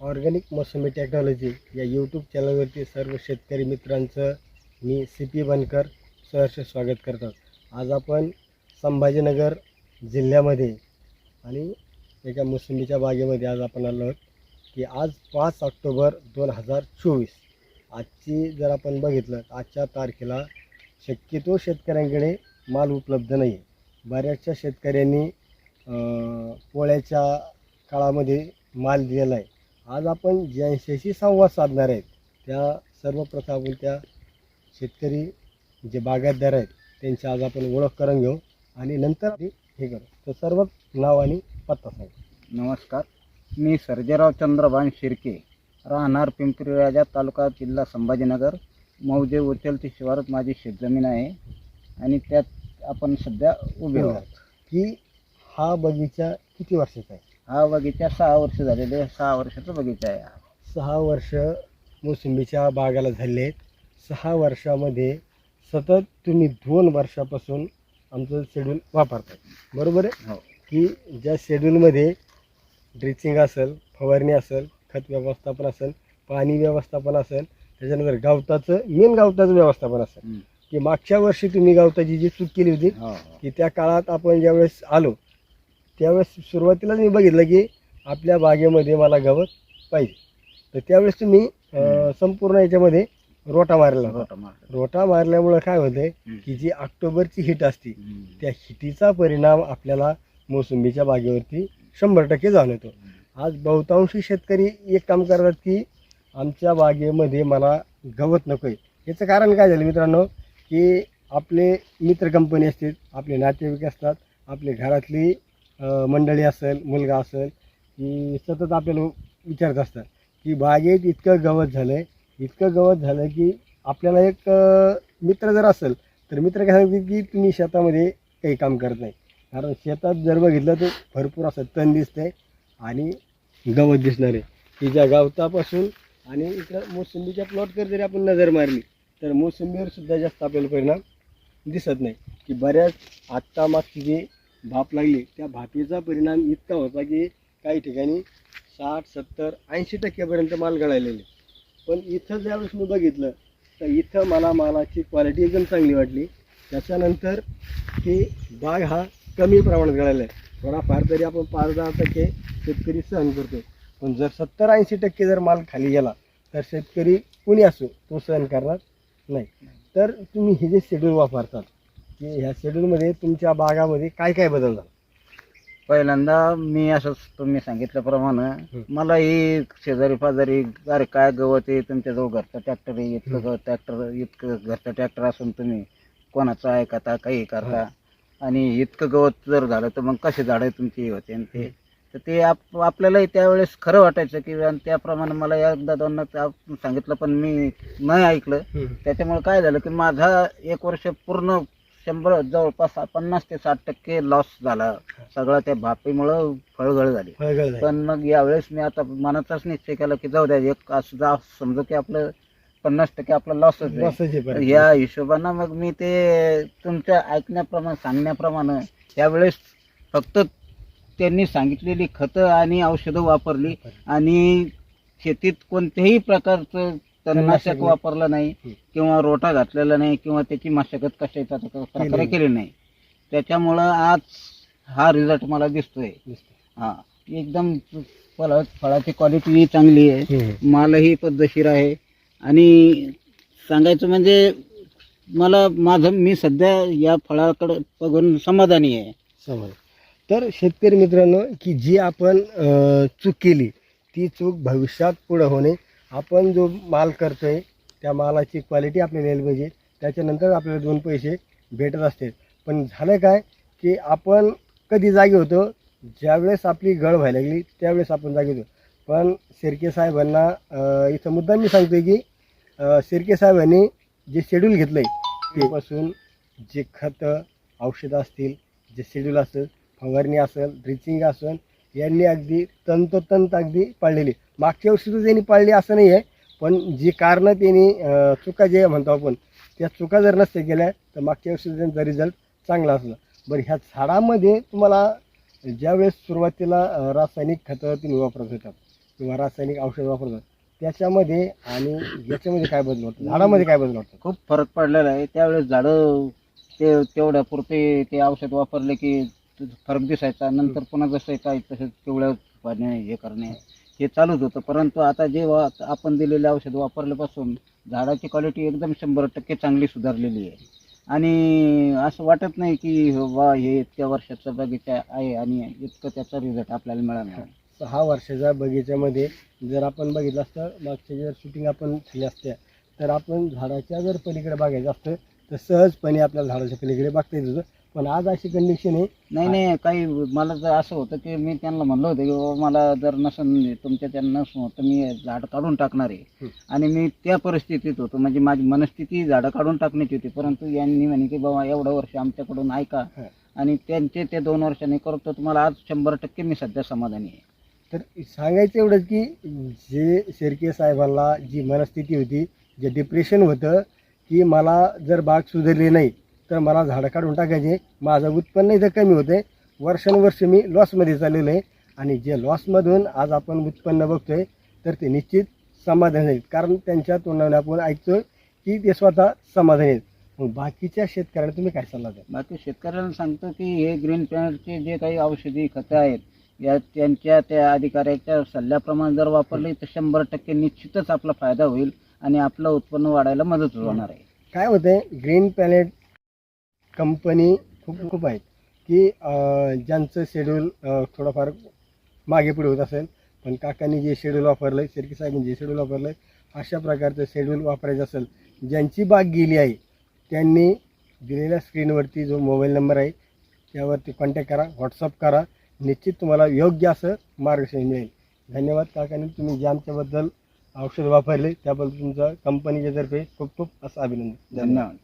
Organic मोसंबी technology या YouTube चॅनलवरती सर्व शेतकरी मित्रांचं मी सी पी बनकर सहर्ष स्वागत करतात आज आपण संभाजीनगर जिल्ह्यामध्ये आणि एका मोसंबीच्या बागेमध्ये आज आपण आलो आहोत की आज पाच ऑक्टोबर दोन हजार चोवीस. आजची जर आपण बघितलं तर आजच्या तारखेला शक्यतो शेतकऱ्यांकडे माल उपलब्ध नाही. आहे बऱ्याचशा शेतकऱ्यांनी पोळ्याच्या काळामध्ये माल दिलेला आहे. आज आपण ज्यांच्याशी संवाद साधणार आहेत त्या सर्वप्रथम आपण त्या शेतकरी जे बागायतदार आहेत त्यांची आज आपण ओळख करून घेऊ आणि नंतर हे करू. तर सर्व नाव आणि पत्ता सांग. नमस्कार. मी सर्जेराव चंद्रभान शिर्के राहणार पिंपरी राजा तालुका जिल्हा संभाजीनगर. मौजे उचलती शिवारात माझी शेतजमीन आहे आणि त्यात आपण सध्या उभे आहोत. की हा बगीचा किती वर्षाचा आहे? हा बगीचा सहा वर्ष झालेले सहा वर्षाचा बगीचा आहे हा. सहा वर्ष मोसंबीच्या बागाला झाले आहेत सहा वर्षामध्ये सतत तुम्ही दोन वर्षापासून आमचं शेड्यूल वापरताय बरोबर आहे हो की ज्या शेड्यूलमध्ये ड्रिचिंग असेल फवारणी असेल खत व्यवस्थापन असेल पाणी व्यवस्थापन असेल त्याच्यानंतर गवताचं मेन गवताचं व्यवस्थापन असेल हम्म. की मागच्या वर्षी तुम्ही गवताची जी चूक केली होती हो हो. की त्या काळात आपण ज्यावेळेस आलो त्यावेळेस सुरुवातीलाच मी बघितलं की आपल्या बागेमध्ये मला गवत पाहिजे तर त्यावेळेस तुम्ही अं, संपूर्ण याच्यामध्ये रोटा मारला होता रोटा मारला. रोटा मारल्यामुळं काय होतंय. की जी ऑक्टोबरची हिट असते हम्म. त्या हिटीचा परिणाम आपल्याला मोसंबीच्या बागेवरती शंभर टक्के जाणवतो आज बहुतांशी शेतकरी एक काम करतात की आमच्या बागेमध्ये मला गवत नको आहे याचं कारण काय झालं मित्रांनो की आपले मित्र कंपनी असतील आपले नातेवाईक असतात आपले घरातली मंडळी असेल मुलगा असेल की सतत आपल्याला विचारत असतात की बागेत इतकं गवत झालं आहे इतकं गवत झालं की आपल्याला एक मित्र जर असेल तर मित्र काय सांगतील की तुम्ही शेतामध्ये काही काम करत नाही. कारण शेतात जर बघितलं तर भरपूर असं तण दिसतंय आणि गवत दिसणार आहे. की ज्या गवतापासून आणि इकडं मोसंबीच्या प्लॉटवर जरी आपण नजर मारली तर मोसंबीवर सुद्धा जास्त आपल्याला परिणाम दिसत नाही. की बऱ्याच आत्ता मागची जी भाप लागली. त्या भापीचा परिणाम इतका होता की काही ठिकाणी साठ सत्तर ऐंशी टक्क्यापर्यंत माल गळायलेले पण इथं ज्यावेळेस मी बघितलं तर इथं मला मालाची क्वालिटी एकदम चांगली वाटली. त्याच्यानंतर की बाग हा कमी प्रमाणात गळायला आहे थोडाफार तरी आपण पाच दहा टक्के शेतकरी सहन करतो पण जर सत्तर ऐंशी टक्के जर माल खाली गेला तर शेतकरी कुणी असो तो सहन करणार नाही. तर तुम्ही हे जे शेड्यूल वापरतात की ह्या शेड्यूलमध्ये तुमच्या बागामध्ये काय काय बदल झाला? पहिल्यांदा मी असंच तुम्ही सांगितल्याप्रमाणे मला ही. शेजारी पाजारी अरे काय गवत आहे तुमच्याजवळ घरचा ट्रॅक्टर आहे इतकं गवत ट्रॅक्टर इतकं घरचा ट्रॅक्टर असून तुम्ही कोणाचं ऐकता काही करता? आणि इतकं गवत जर झालं तर मग कसे झाडं तुमची हे होते? आणि ते तर ते आप आपल्यालाही त्यावेळेस खरं वाटायचं की आणि त्याप्रमाणे मला एकदा दोनदा सांगितलं पण मी नाही ऐकलं. त्याच्यामुळे काय झालं की माझा एक वर्ष पूर्ण शंभर जवळपास पन्नास ते साठ टक्के लॉस झाला. सगळं त्या भापीमुळं फळगळ झाली. फळगळ झाली. पण मग यावेळेस मी आता मनाचाच निश्चय केला की जाऊ द्या एक असं जा समजू की आपलं पन्नास टक्के आपला लॉसच आहे. बसायचे तर पर्यंत. या हिशोबानं मग मी ते तुमच्या ऐकण्याप्रमाणे सांगण्याप्रमाणे त्यावेळेस फक्त त्यांनी सांगितलेली खतं आणि औषधं वापरली. आणि शेतीत कोणत्याही प्रकारचं तणनाशक वापरलं नाही. किंवा रोटा घातलेला नाही किंवा त्याची मशागत कशाचा प्रकारे केली नाही. त्याच्यामुळं आज हा रिझल्ट मला दिसतोय. दिसतं. हा एकदम फळ फळाची क्वालिटी चांगली आहे. मालही पद्धतशीर आहे. आणि सांगायचं म्हणजे मला माझं मी सध्या या फळाकडे बघून समाधानी आहे. तर शेतकरी मित्रांनो की जी आपण चूक केली ती चूक भविष्यात पुढं होणे आपण जो माल करतोय त्या मालाची क्वालिटी आपल्याला यायला पाहिजे. त्याच्यानंतर आपल्याला दोन पैसे भेटत असते पण झालं काय की आपण कधी जागे होतो ज्यावेळेस आपली गळ व्हायला लागली त्यावेळेस आपण जागे होतो. पण शिर्के साहेबांना इथं मुद्दा मी सांगतोय की शिर्के साहेबांनी जे शेड्यूल घेतलं आहे तेपासून जे खतं औषधं असतील जे शेड्यूल असेल फवारणी असेल ड्रिचिंग असेल यांनी अगदी तंतोतंत अगदी पाळलेली. मागच्या वर्षी तर त्यांनी पाळली असं नाही आहे पण जी कारणं त्यांनी चुका जे म्हणतो आपण त्या चुका जर नसत्या केल्या तर मागच्या वर्षी त्यांचा रिझल्ट चांगला असला. बरं ह्या झाडामध्ये तुम्हाला ज्यावेळेस सुरुवातीला रासायनिक खतं तुम्ही वापरत होतात किंवा रासायनिक औषध वापरतात त्याच्यामध्ये आणि याच्यामध्ये काय बदल होतो झाडामध्ये काय बदल होतो खूप फरक पडलेला आहे. त्यावेळेस झाडं ते तेवढ्या पुरते ते औषध वापरले की फरक दिसायचा नंतर पुन्हा जसं काय तसं पिवळ्या पाणी हे करणे. हे चालूच होतं. परंतु आता जे वा आपण दिलेले औषध वापरल्यापासून झाडाची क्वालिटी एकदम शंभर टक्के चांगली सुधारलेली आहे. आणि असं वाटत नाही की वा हे इतक्या वर्षाचा बगीचा आहे आणि इतकं त्याचा रिझल्ट आपल्याला मिळाला सहा वर्षाच्या बगीच्यामध्ये जर आपण बघितलं असतं मागच्या जर शूटिंग आपण केली असत्या तर आपण झाडाच्या जर पलीकडे बघायचं असतं तर सहजपणे आपल्याला झाडाच्या पलीकडे बघता येत होतं. पण आज अशी कंडिशन आहे. नाही नाही काही मला तर असं होतं की मी त्यांना म्हणलं होतं की बाबा मला जर नसन तुमच्या त्यांना नसून तर मी झाड काढून टाकणार आहे. आणि मी त्या परिस्थितीत होतो. म्हणजे माझी मनस्थिती झाडं काढून टाकण्याची होती. परंतु यांनी म्हणे की बाबा एवढं वर्ष आमच्याकडून ऐका. आणि त्यांचे ते दोन वर्षांनी करतो तुम्हाला आज शंभर टक्के मी सध्या समाधानी आहे. तर सांगायचं एवढंच की जे शेरके साहेबांना जी मनस्थिती होती जे डिप्रेशन होतं की मला जर बाग सुधारली नाही तर मला झाडं काढून टाकायचे. माझं उत्पन्न इथं कमी होतं वर्षानुवर्ष मी लॉसमध्ये चाललेलं आहे. आणि जे लॉसमधून आज आपण उत्पन्न बघतोय तर ते निश्चित समाधान आहेत कारण त्यांच्या तोंडाने आपण ऐकतोय की ते स्वतः समाधान आहेत. मग बाकीच्या शेतकऱ्यांना तुम्ही काय सल्ला द्या बाकी शेतकऱ्याला सांगतो की हे ग्रीन पॅनलचे जे काही औषधी खतं आहेत या त्यांच्या त्या अधिकाऱ्याच्या सल्ल्याप्रमाणे जर वापरले तर शंभर टक्के निश्चितच आपला फायदा होईल आणि आपलं उत्पन्न वाढायला मदत होणार आहे. काय होतंय? ग्रीन पॅलेट कंपनी खूप खूप आहेत की ज्यांचं शेड्यूल थोडंफार मागे पुढे होत असेल पण काकांनी जे शेड्यूल वापरलं आहे शेरकी साहेबांनी जे शेड्यूल वापरलं आहे अशा प्रकारचं शेड्यूल वापरायचं असेल ज्यांची बाग गेली आहे त्यांनी दिलेल्या स्क्रीनवरती जो मोबाईल नंबर आहे त्यावरती कॉन्टॅक्ट करा व्हॉट्सअप करा निश्चित तुम्हाला योग्य असं मार्गदर्शन मिळेल. धन्यवाद काकांनी तुम्ही जे आमच्याबद्दल औषध वापरले त्याबद्दल तुमचं कंपनीच्या तर्फे खूप खूप असं अभिनंदन. धन्यवाद.